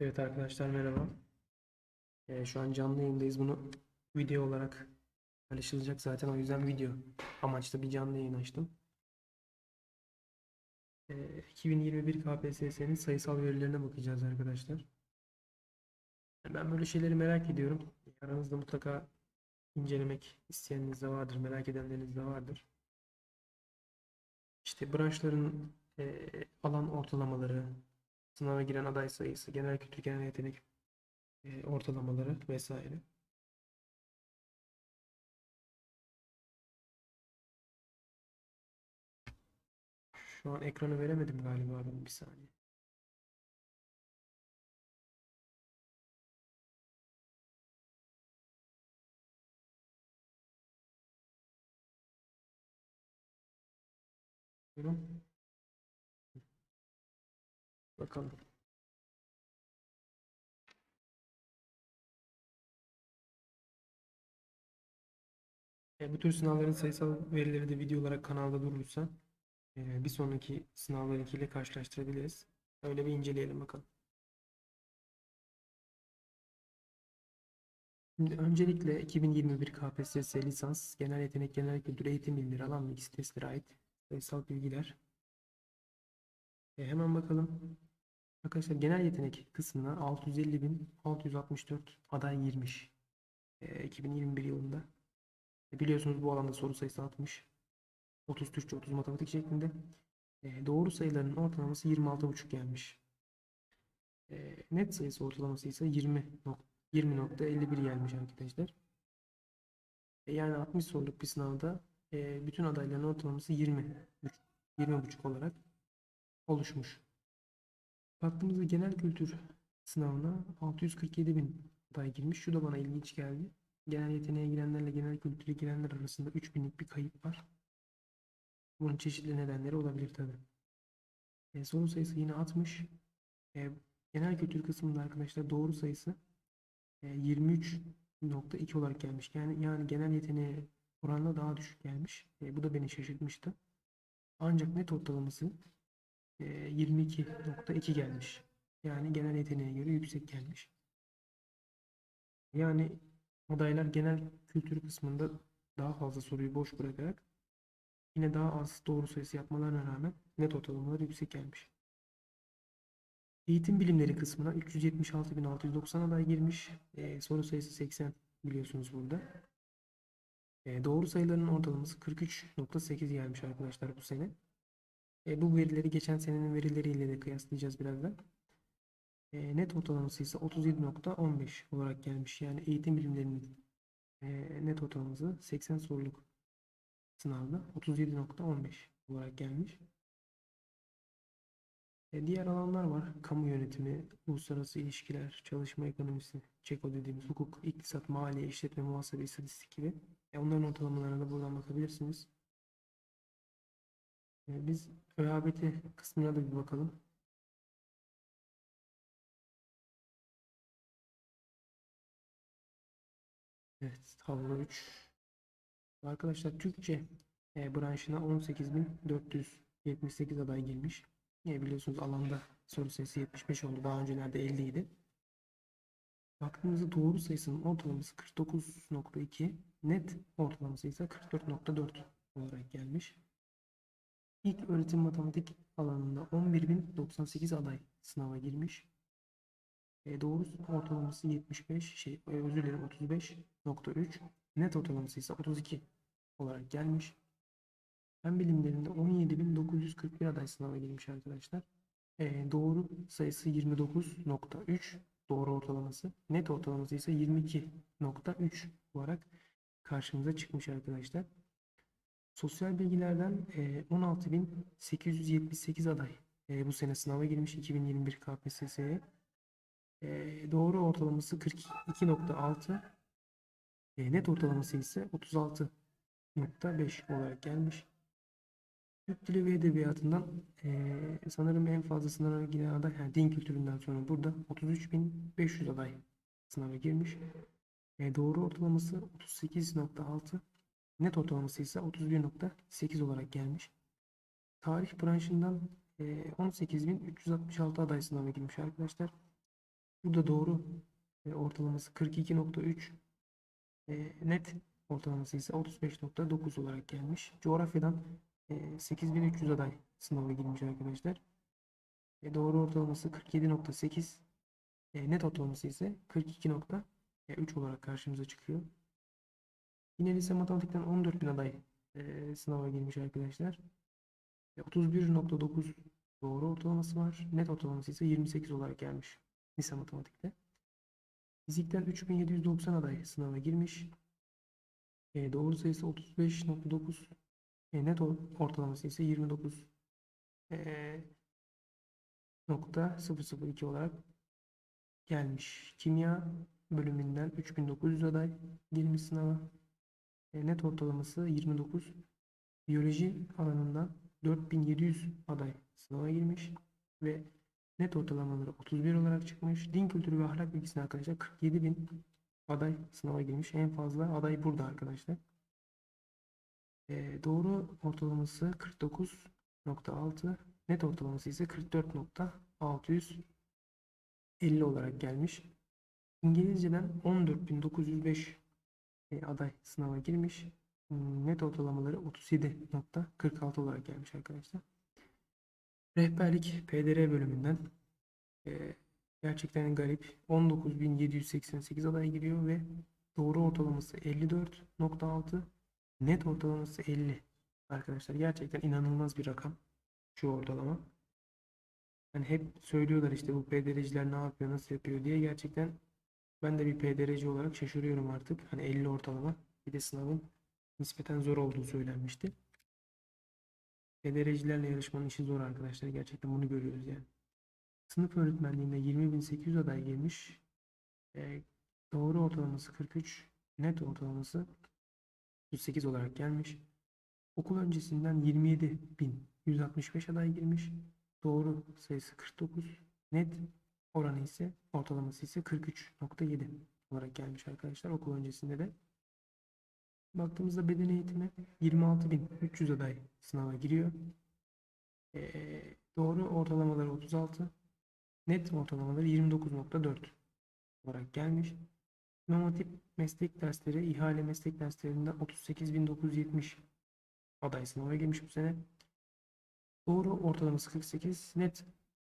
Evet arkadaşlar merhaba. Ee, şu an canlı yayındayız. Bunu video olarak paylaşılacak zaten o yüzden video amaçlı bir canlı yayın açtım. Ee, 2021 KPSS'nin sayısal verilerine bakacağız arkadaşlar. Ben böyle şeyleri merak ediyorum. Aranızda mutlaka incelemek isteyeniniz de vardır, merak edenleriniz de vardır. İşte branşların e, alan ortalamaları, sınava giren aday sayısı, genel kültür, genel yetenek e, ortalamaları vesaire. Şu an ekranı veremedim galiba ben bir saniye. Buyurun. Bakalım. E, bu tür sınavların sayısal verileri de video olarak kanalda durursa e, bir sonraki sınavlarınkiyle karşılaştırabiliriz. Öyle bir inceleyelim bakalım. Şimdi öncelikle 2021 KPSS lisans, genel yetenek, genel kültür, eğitim bilimleri, alan bilgisi testlere ait sayısal bilgiler. E, hemen bakalım. Arkadaşlar genel yetenek kısmına 650.664 aday girmiş. E, 2021 yılında. E, biliyorsunuz bu alanda soru sayısı 60. 30 Türkçe, 30 matematik şeklinde. E, doğru sayıların ortalaması 26,5 gelmiş. E, net sayısı ortalaması ise 20 nok- 20.51 gelmiş arkadaşlar. E, yani 60 soruluk bir sınavda e, bütün adayların ortalaması 20 20,5 olarak oluşmuş. Baktığımızda genel kültür sınavına 647 bin aday girmiş. Şu da bana ilginç geldi. Genel yeteneğe girenlerle genel kültüre girenler arasında 3000'lik bir kayıp var. Bunun çeşitli nedenleri olabilir tabi. E, soru sayısı yine 60. E, genel kültür kısmında arkadaşlar doğru sayısı e, 23.2 olarak gelmiş. Yani yani genel yeteneğe oranla daha düşük gelmiş. E, bu da beni şaşırtmıştı. Ancak net ortalaması 22.2 gelmiş. Yani genel yeteneğe göre yüksek gelmiş. Yani adaylar genel kültür kısmında daha fazla soruyu boş bırakarak yine daha az doğru sayısı yapmalarına rağmen net ortalamaları yüksek gelmiş. Eğitim bilimleri kısmına 376.690 aday girmiş. E, soru sayısı 80 biliyorsunuz burada. E, doğru sayıların ortalaması 43.8 gelmiş arkadaşlar bu sene. E, bu verileri geçen senenin verileriyle de kıyaslayacağız birazdan. E, net ortalaması ise 37.15 olarak gelmiş. Yani eğitim bilimlerinin e, net ortalaması 80 soruluk sınavda 37.15 olarak gelmiş. E, diğer alanlar var. Kamu yönetimi, uluslararası ilişkiler, çalışma ekonomisi, ÇEKO dediğimiz hukuk, iktisat, maliye, işletme, muhasebe, istatistik gibi. E, onların ortalamalarına da buradan bakabilirsiniz. E, biz ÖABT kısmına da bir bakalım. Evet, tablo 3. Arkadaşlar Türkçe e, branşına 18.478 aday girmiş. E, biliyorsunuz alanda soru sayısı 75 oldu. Daha öncelerde 50 idi. Baktığımızda doğru sayısının ortalaması 49.2, net ortalaması ise 44.4 olarak gelmiş. İlk öğretim matematik alanında 11.098 aday sınava girmiş. E, doğru ortalaması 75, şey e, özür dilerim 35.3, net ortalaması ise 32 olarak gelmiş. Fen bilimlerinde 17.941 aday sınava girmiş arkadaşlar. E, doğru sayısı 29.3 doğru ortalaması. Net ortalaması ise 22.3 olarak karşımıza çıkmış arkadaşlar. Sosyal bilgilerden e, 16.878 aday e, bu sene sınava girmiş 2021 KPSS'ye. E, doğru ortalaması 42.6 e, net ortalaması ise 36.5 olarak gelmiş. Türk Dili ve Edebiyatı'ndan sanırım en fazla sınava giren aday yani din kültüründen sonra burada 33.500 aday sınava girmiş. E, doğru ortalaması 38.6 net ortalaması ise 31.8 olarak gelmiş. Tarih branşından eee 18.366 aday sınava girmiş arkadaşlar. Burada doğru e, ortalaması 42.3 e, net ortalaması ise 35.9 olarak gelmiş. Coğrafyadan e, 8300 aday sınava girmiş arkadaşlar. E, doğru ortalaması 47.8 e, net ortalaması ise 42.3 olarak karşımıza çıkıyor. Yine lise matematikten 14.000 aday e, sınava girmiş arkadaşlar. E, 31.9 doğru ortalaması var. Net ortalaması ise 28 olarak gelmiş lise matematikte. Fizikten 3790 aday sınava girmiş. E, doğru sayısı 35.9. E, net or- ortalaması ise 29 e, nokta 002 olarak gelmiş. Kimya bölümünden 3900 aday girmiş sınava. Net ortalaması 29. Biyoloji alanından 4700 aday sınava girmiş ve net ortalamaları 31 olarak çıkmış. Din kültürü ve ahlak bilgisine arkadaşlar 47.000 aday sınava girmiş. En fazla aday burada arkadaşlar. E, doğru ortalaması 49.6. Net ortalaması ise 44.650 olarak gelmiş. İngilizceden 14.905 e, aday sınava girmiş. Hmm, Net ortalamaları 37.46 olarak gelmiş arkadaşlar. Rehberlik PDR bölümünden e, gerçekten garip 19.788 aday giriyor ve doğru ortalaması 54.6 net ortalaması 50 arkadaşlar gerçekten inanılmaz bir rakam şu ortalama. Yani hep söylüyorlar işte bu PDR'ciler ne yapıyor nasıl yapıyor diye gerçekten ben de bir PDR'ci olarak şaşırıyorum artık. Hani 50 ortalama bir de sınavın nispeten zor olduğu söylenmişti. PDR'cilerle yarışmanın işi zor arkadaşlar. Gerçekten bunu görüyoruz yani. Sınıf öğretmenliğinde 20.800 aday girmiş. Ee, doğru ortalaması 43, net ortalaması 108 olarak gelmiş. Okul öncesinden 27.165 aday girmiş. Doğru sayısı 49, net oranı ise ortalaması ise 43.7 olarak gelmiş arkadaşlar okul öncesinde de. Baktığımızda beden eğitimi 26.300 aday sınava giriyor. Ee, doğru ortalamaları 36. Net ortalamaları 29.4 olarak gelmiş. İmam Hatip meslek dersleri, ihale meslek derslerinden 38.970 aday sınava girmiş bu sene. Doğru ortalaması 48, net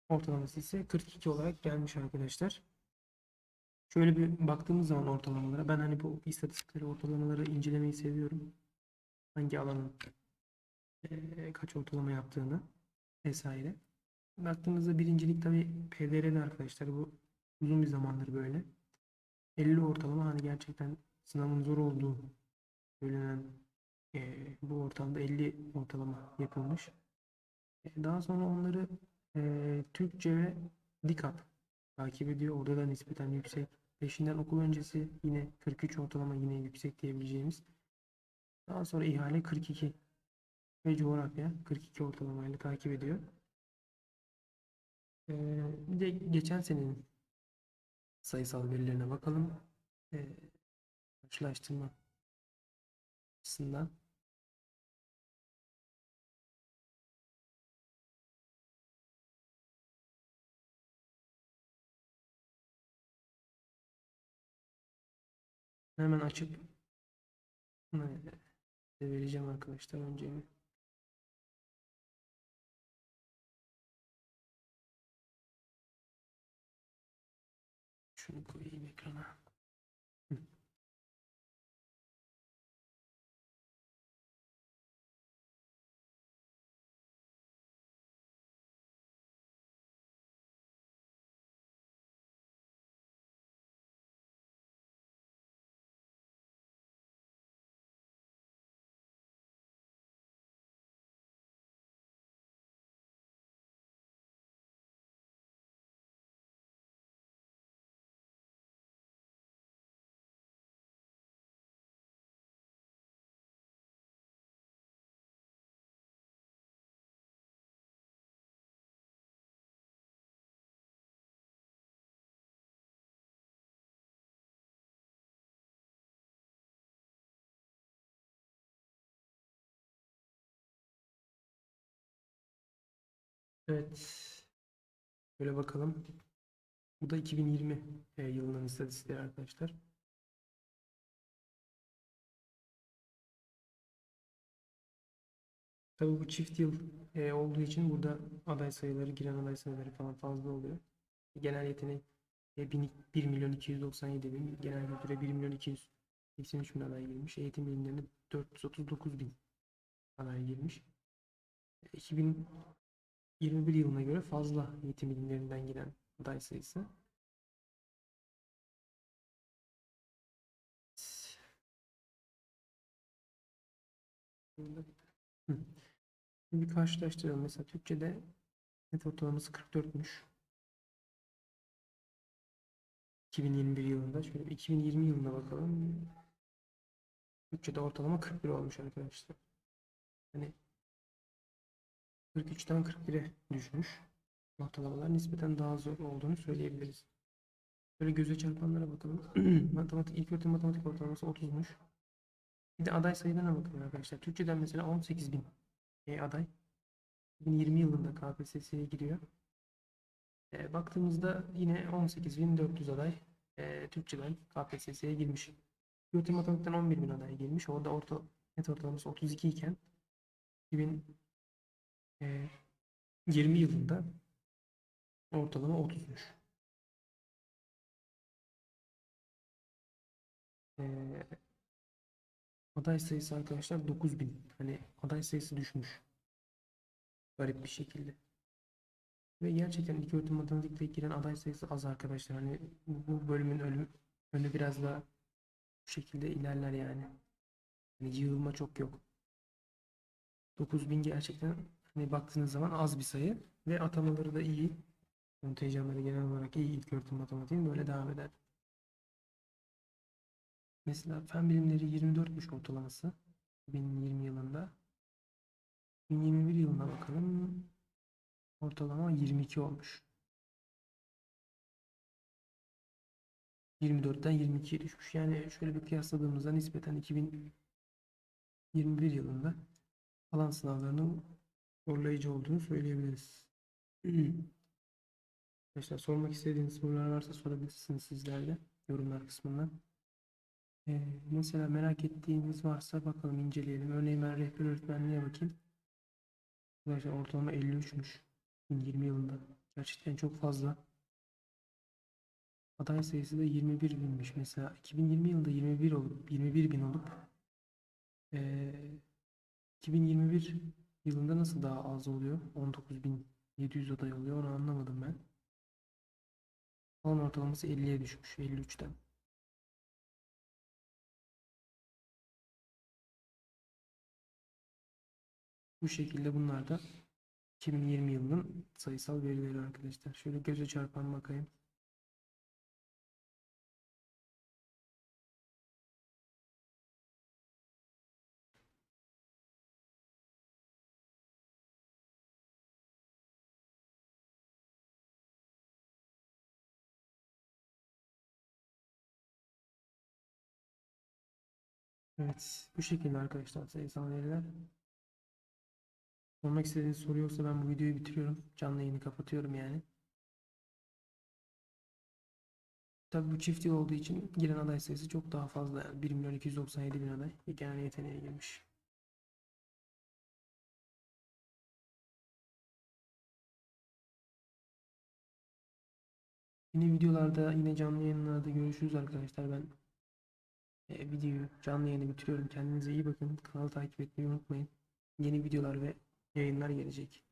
ortalaması ise 42 olarak gelmiş arkadaşlar. Şöyle bir baktığımız zaman ortalamalara ben hani bu istatistikleri ortalamaları incelemeyi seviyorum. Hangi alanın eee, kaç ortalama yaptığını vesaire. Baktığımızda birincilik tabi PDR'de arkadaşlar bu uzun bir zamandır böyle. 50 ortalama hani gerçekten sınavın zor olduğu söylenen eee, bu ortamda 50 ortalama yapılmış. E, Daha sonra onları eee, Türkçe ve dikkat takip ediyor. Orada da nispeten yüksek. Peşinden okul öncesi yine 43 ortalama yine yüksek diyebileceğimiz. Daha sonra ihale 42 ve coğrafya 42 ortalamayla takip ediyor. Ee, bir de geçen senenin sayısal verilerine bakalım. Ee, karşılaştırma açısından. Hemen açıp vereceğim arkadaşlar önce. Evet. Böyle bakalım. Bu da 2020 e, yılının istatistikleri arkadaşlar. Tabii bu çift yıl e, olduğu için burada aday sayıları, giren aday sayıları falan fazla oluyor. Genel yetenek e, 1000 1 milyon 297 bin, genel kültüre 1 milyon 283 bin aday girmiş. Eğitim bilimlerine 439 bin aday girmiş. 2021 yılına göre fazla eğitim bilimlerinden giren aday sayısı. Bir karşılaştıralım. Mesela Türkçe'de net ortalaması 44'müş. 2021 yılında. Şöyle bir 2020 yılına bakalım. Türkçe'de ortalama 41 olmuş arkadaşlar. Hani 43'ten 41'e düşmüş. Ortalamalar nispeten daha zor olduğunu söyleyebiliriz. Böyle göze çarpanlara bakalım. Matematik, ilk öğretim matematik ortalaması 30'muş. Bir de aday sayılarına bakın arkadaşlar. Türkçeden mesela 18 bin e, aday. 2020 yılında KPSS'ye giriyor. E, baktığımızda yine 18.400 aday e, Türkçeden KPSS'ye girmiş. Öğretim matematikten 11.000 aday girmiş. Orada orta, net ortalaması 32 iken 2020 yılında ortalama 30'muş. Ee, aday sayısı arkadaşlar 9000. Hani aday sayısı düşmüş. Garip bir şekilde. Ve gerçekten ilk öğretim matematikte giren aday sayısı az arkadaşlar. Hani bu bölümün ölüm, önü biraz daha bu şekilde ilerler yani. Hani yığılma çok yok. 9000 gerçekten hani baktığınız zaman az bir sayı ve atamaları da iyi. Kontenjanları genel olarak iyi ilk öğretim matematiğin böyle devam eder. Mesela fen bilimleri 24'müş ortalaması 2020 yılında. 2021 yılına bakalım. Ortalama 22 olmuş. 24'ten 22'ye düşmüş. Yani şöyle bir kıyasladığımızda nispeten 2021 yılında alan sınavlarının zorlayıcı olduğunu söyleyebiliriz. Arkadaşlar sormak istediğiniz sorular varsa sorabilirsiniz sizler de yorumlar kısmından. Ee, mesela merak ettiğiniz varsa bakalım inceleyelim. Örneğin ben rehber öğretmenliğe bakayım. Arkadaşlar ortalama 53'müş. 2020 yılında. Gerçekten çok fazla. Aday sayısı da 21 binmiş. Mesela 2020 yılında 21 olup 21 bin olup ee, 2021 yılında nasıl daha az oluyor? 19.700 aday oluyor. Onu anlamadım ben. Alan ortalaması 50'ye düşmüş. 53'ten. Bu şekilde bunlar da 2020 yılının sayısal verileri arkadaşlar. Şöyle göze çarpan bakayım. Evet, bu şekilde arkadaşlar sayısal veriler. Sormak istediğiniz soru yoksa ben bu videoyu bitiriyorum. Canlı yayını kapatıyorum yani. Tabii bu çift yıl olduğu için giren aday sayısı çok daha fazla. Yani 1 milyon 297 bin aday genel yeteneğe girmiş. Yine videolarda yine canlı yayınlarda görüşürüz arkadaşlar. Ben e, videoyu canlı yayını bitiriyorum. Kendinize iyi bakın. Kanalı takip etmeyi unutmayın. Yeni videolar ve yayınlar gelecek.